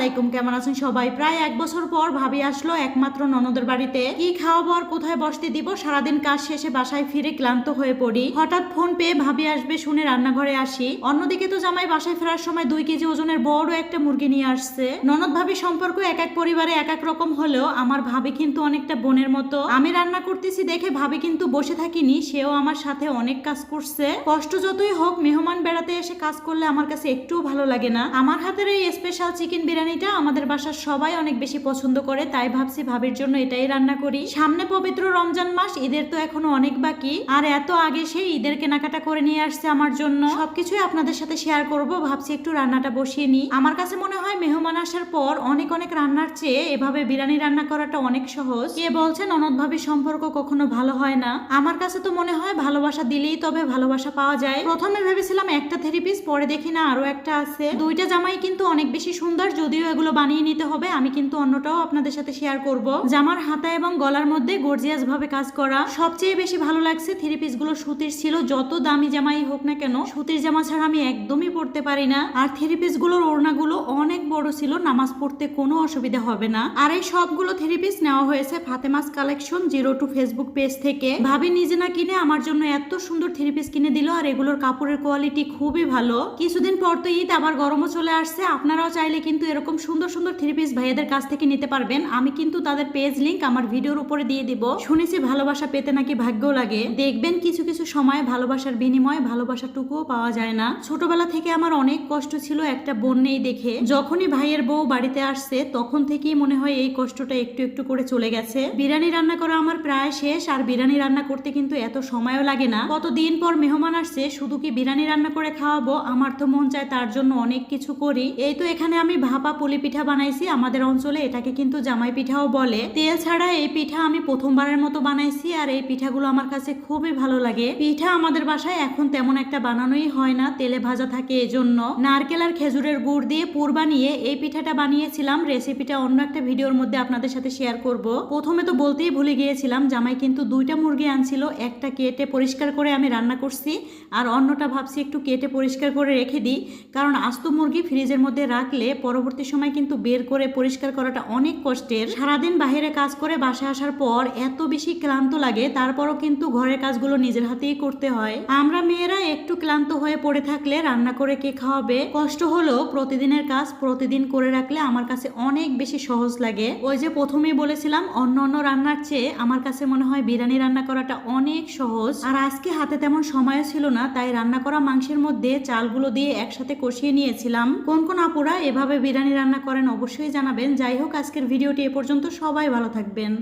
আলাইকুম, কেমন আছেন সবাই? প্রায় এক বছর পর ভাবি আসলো একমাত্র ননদের বাড়িতে। কি খাওয়াবো আর কোথায় বসতে দিব? সারাদিন কাজ শেষে বাসায় ফিরে ক্লান্ত হয়ে পড়ি। হঠাৎ ফোন পেয়ে ভাবি আসবে, শুনে রান্নাঘরে আসি। অন্যদিকে তো জামাই বাসায় ফেরার সময় দুই কেজি ওজনের বড় একটা মুরগি নিয়ে আসছে। ননদ ভাবি সম্পর্ক এক এক পরিবারে এক এক রকম হলেও আমার ভাবি কিন্তু অনেকটা বোনের মতো। আমি রান্না করতেছি দেখে ভাবি কিন্তু বসে থাকিনি, সেও আমার সাথে অনেক কাজ করছে। কষ্ট যতই হোক, মেহমান বেড়াতে এসে কাজ করলে আমার কাছে একটুও ভালো লাগে না। আমার হাতের এই স্পেশাল চিকেন বিরিয়ানিটা আমাদের বাসার সবাই অনেক বেশি পছন্দ করে, তাই ভাবছি ভাবির জন্য এটাই রান্না করি। সামনে পবিত্র রমজান মাস, ঈদের তো এখনও অনেক বাকি। আর এত আগে সেই ঈদের কেনাকাটা করে নিয়ে আসছে আমার জন্য। সবকিছুই আপনাদের সাথে শেয়ার করব, ভাবছি একটু রান্নাটা বসিয়ে নিই। আমার কাছে মনে হয় মেহমান আসার পর অনেক অনেক রান্নার চেয়ে এভাবে বিরিয়ানি রান্না করাটা অনেক সহজ। কে বলছেন অনদ ভাবির সম্পর্ক কখনো ভালো হয় না। আমার কাছে তো মনে হয় ভালোবাসা দিলেই তবে ভালোবাসা পাওয়া যায়। প্রথমে ভেবেছিলাম একটা থ্রি পিস পরে দেখি না আরও একটা আছে। দুইটা জামাই কিন্তু অনেক বেশি সুন্দর, যদিও এগুলো বানিয়ে নিতে হবে, আমি কিন্তু অন্যটাও আপনাদের সাথে শেয়ার করব। জামার হাতা এবং গলার মধ্যে গর্জিয়াস ভাবে কাজ করা। সবচেয়ে বেশি ভালো লাগছে থ্রি পিসগুলো সুতির ছিল, যত দামি জামাই হোক না কেন, সুতির জামা ছাড়া আমি একদমই পরতে পারি না। আর থ্রি পিসগুলোর ওড়নাগুলো অনেক বড় ছিল, নামাজ পড়তে কোনো অসুবিধা হবে না। আর এই সবগুলো থ্রি পিস নেওয়া হয়েছে Fatema's collection zero two Facebook page থেকে। ভাবি নিজে না কিনে আমার জন্য এত সুন্দর থ্রি পিস কিনে দিল আর এগুলোর কাপড়ের কোয়ালিটি খুবই ভালো। কিছুদিন পর তো ঈদ, আবার গরমও চলে আসছে। আপনারাও চাইলে কিন্তু এরকম সুন্দর সুন্দর থ্রি পিস ভাইয়াদের কাছ থেকে নিতে পারবেন। আমি কিন্তু তাদের পেজ লিঙ্ক আমার ভিডিওর উপরে দিয়ে দিব। শুনেছি ভালোবাসা পেতে নাকি ভাগ্য লাগে। দেখবেন কিছু কিছু সময় ভালোবাসার বিনিময়ে ভালোবাসাটুকুও পাওয়া যায় না। ছোটবেলা থেকে আমার অনেক কষ্ট ছিল একটা বোন নেই দেখে। যখনই ভাইয়ের বউ বাড়িতে আসছে, তখন থেকেই মনে হয় এই কষ্টটা একটু একটু করে চলে গেছে। বিরিয়ানি রান্না করা আমার প্রায় শেষ, আর বিরিয়ানি রান্না করতে কিন্তু এত সময়ও লাগে না। কতদিন পর মেহমান আসছে, শুধু কি বিরিয়ানি রান্না করে খাওয়াবো? আমার তো মন চায় তার জন্য অনেক কিছু করি। এই তো এখানে আমি ভাপা পুলি পিঠা বানাইছি। আমাদের অঞ্চলে এটাকে কিন্তু জামাই পিঠাও বলে। তেল ছাড়া এই পিঠা আমি প্রথমবারের মতো বানাইছি, আর এই পিঠাগুলো আমার কাছে খুবই ভালো লাগে। পিঠা আমাদের বাসায় এখন তেমন একটা বানানোই হয় না, তেলে ভাজা থাকে এজন্য। নারকেল আর খেজুরের গুড় দিয়ে পুর বানিয়ে এই পিঠাটা বানিয়েছিলাম রেসিপিটা অন্য একটা ভিডিওর মধ্যে আপনাদের সাথে শেয়ার করব। প্রথমে তো বলতেই ভুলে গিয়েছিলাম, জামাই কিন্তু দুইটা মুরগি আনছিল, একটা কেটে পরিষ্কার করে আমি রান্না করছি, আর অন্যটা ভাবছি একটু কেটে পরিষ্কার করে রেখে দিই, কারণ আস্ত মুরগি ফ্রিজের মধ্যে রাখলে পরবর্তী সময় কিন্তু বের করে পরিষ্কার করাটা অনেক কষ্টের। সারাদিন বাইরে কাজ করে বাসায় আসার পর এত বেশি ক্লান্ত লাগে, তারপরও কিন্তু ঘরের কাজগুলো নিজের হাতেই করতে হয়। আমরা মেয়েরা একটু ক্লান্ত হয়ে পড়ে থাকলে রান্না করে কে খাওয়াবে? কষ্ট হলো প্রতিদিনের কাজ প্রতিদিন করে রাখলে আমার কাছে অনেক বেশি সহজ লাগে। ওই যে প্রথমেই বলেছিলাম, অন্য অন্য রান্নার চেয়ে আমার কাছে মনে হয় বিরিয়ানি রান্না করাটা অনেক সহজ। আর আজকে হাতে তেমন সময় ছিল না, তাই রান্না করা মাংসের মধ্যে চালগুলো দিয়ে একসাথে কষিয়ে নিয়েছিলাম। কোন কোন আপুরা এভাবে বিরিয়ানি রান্না করেন অবশ্যই জানাবেন। যাই হোক, আজকের ভিডিওটি এ পর্যন্ত সবাই ভালো থাকবেন।